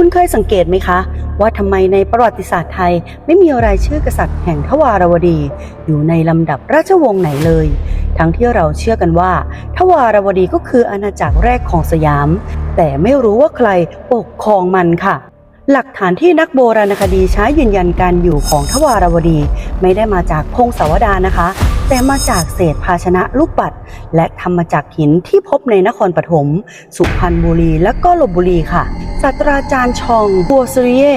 คุณเคยสังเกตไหมคะ ว่าทำไมในประวัติศาสตร์ไทย ไม่มีรายชื่อกษัตริย์แห่งทวารวดี อยู่ในลำดับราชวงศ์ไหนเลย ทั้งที่เราเชื่อกันว่า ทวารวดีก็คืออาณาจักรแรกของสยาม แต่ไม่รู้ว่าใครปกครองมันค่ะ หลักฐานที่นักโบราณคดีใช้ยืนยันการอยู่ของทวารวดี ไม่ได้มาจากพงศาวดารนะคะ แต่มาจากเศษภาชนะลูกปัด และทำมาจากหินที่พบในนครปฐม สุพรรณบุรี และก็ลบบุรีค่ะ ศาสตราจารย์ชองบัวซเรีย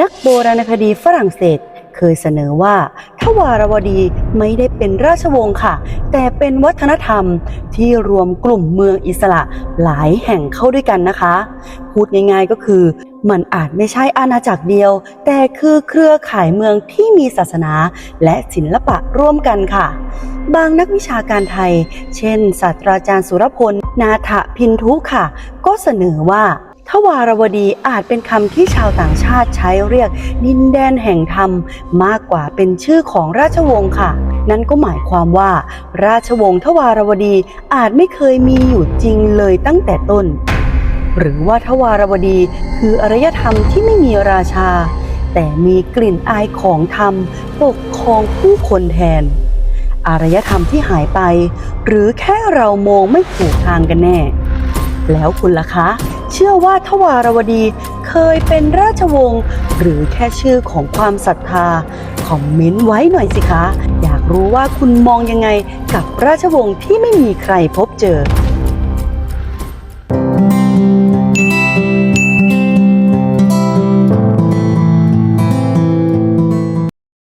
นักโบราณคดีฝรั่งเศส เคยเสนอว่าทวารวดีไม่ได้เป็นราชวงศ์ค่ะ แต่เป็นวัฒนธรรมที่รวมกลุ่มเมืองอิสระหลายแห่งเข้าด้วยกันนะคะ พูดง่ายๆก็คือมันอาจไม่ใช่อาณาจักรเดียว แต่คือเครือข่ายเมืองที่มีศาสนาและศิลปะร่วมกันค่ะ บางนักวิชาการไทย เช่น ศาสตราจารย์สุรพล นาถพินทุค่ะ ก็เสนอว่า วารวดีอาจเป็นคำที่ชาวต่างชาติใช้เรียกดินแดนแห่งธรรม มากกว่าเป็นชื่อของราชวงศ์ค่ะ นั่นก็หมายความว่า ราชวงศ์ทวารวดีอาจไม่เคยมีอยู่จริงเลยตั้งแต่ต้น หรือว่าทวารวดีคืออารยธรรมที่ไม่มีราชา แต่มีกลิ่นอายของธรรมปกครองผู้คนแทน อารยธรรมที่หายไป หรือแค่เรามองไม่ถูกทางกันแน่ แล้วคุณล่ะคะ เชื่อว่าทวารวดีเคยเป็นราชวงศ์หรือแค่ชื่อของความศรัทธา คอมเมนต์ไว้หน่อยสิคะ อยากรู้ว่าคุณมองยังไงกับราชวงศ์ที่ไม่มีใครพบเจอ